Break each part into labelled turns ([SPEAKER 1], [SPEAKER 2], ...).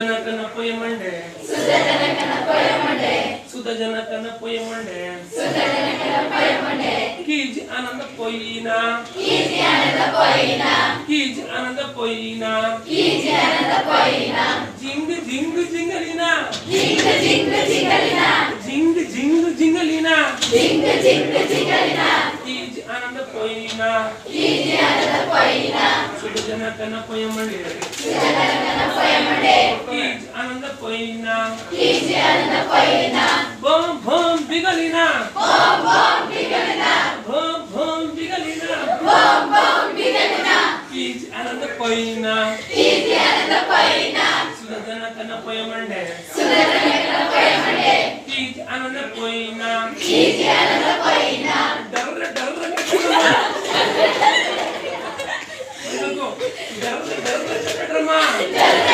[SPEAKER 1] జనకన పోయమండే
[SPEAKER 2] సుజనకన పోయమండే
[SPEAKER 1] సుజనకన పోయమండే
[SPEAKER 2] సుజనకన పోయమండే
[SPEAKER 1] కీజ్ ఆనంద పోయినా
[SPEAKER 2] కీజ్ ఆనంద పోయినా
[SPEAKER 1] కీజ్ ఆనంద పోయినా
[SPEAKER 2] కీజ్ ఆనంద పోయినా
[SPEAKER 1] జింగ్ జింగ్ జింగలినా.
[SPEAKER 2] జింగ్ జింగ్ జింగలినా.
[SPEAKER 1] జింగ్ జింగ్ పోయినా
[SPEAKER 2] కీజ్
[SPEAKER 1] ఆనంద పోయినా బోం బోం బిగలినా బోం
[SPEAKER 2] బోం బిగలినా
[SPEAKER 1] ఆనంద పోయినా సుజన కన పోయమండి ఆనంద పోయినా డర్ర డర్ర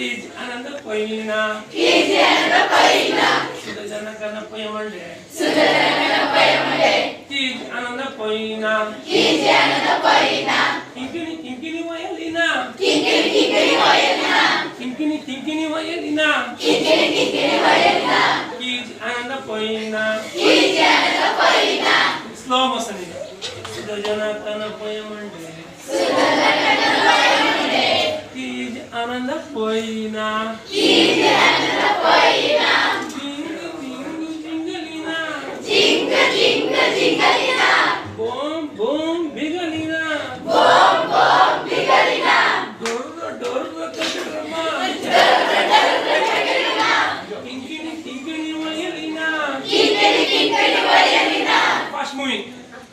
[SPEAKER 1] is another poina.
[SPEAKER 2] Is another poina.
[SPEAKER 1] Sudajanakana poemale.
[SPEAKER 2] Sudajanakana poemale.
[SPEAKER 1] Is another poina.
[SPEAKER 2] Is another poina.
[SPEAKER 1] Inkini, inkini, wayalina.
[SPEAKER 2] Inkini, inkini, wayalina.
[SPEAKER 1] Inkini, inkini, wayalina.
[SPEAKER 2] Inkini, inkini, wayalina.
[SPEAKER 1] Is another poina.
[SPEAKER 2] Is another poina.
[SPEAKER 1] Slow motion. Sudajanakana poemale.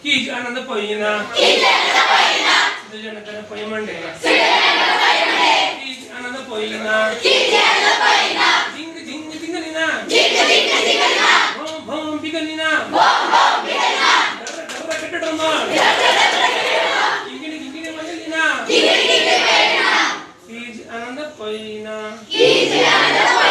[SPEAKER 1] Kijana the Poyina. Kijana the Poyina. Sujana the Poyimandela. Sujana. ಪೈನಾ ಜಿಂಗೆ
[SPEAKER 2] ಅಲ್ಲ ಪೈನಾ
[SPEAKER 1] ಜಿಂಗ ಜಿಂಗ ಜಿಂಗಲಿನ ಜಿಂಗ
[SPEAKER 2] ಜಿಂಗ ಜಿಂಗಲಿನ
[SPEAKER 1] ಭಂ ಭಂ ಬಿಗಲಿನ ಭಂ ಭಂ
[SPEAKER 2] ಬಿಗಲಿನ
[SPEAKER 1] ಡರ ಡರ ಕಟ್ಟಡಮ್ಮ ಡರ ಡರ ಕಟ್ಟಡಮ್ಮ ಜಿಂಗಿನಿ ಜಿಂಗಿನಿ ಮಂಗಲಿನ ಜಿಂಗಿನಿ
[SPEAKER 2] ಜಿಂಗಿನಿ ಪೈನಾ
[SPEAKER 1] ಈಜ್ ಆನಂದ ಪೈನಾ
[SPEAKER 2] ಈಜ್ ಆನಂದ ಪೈನಾ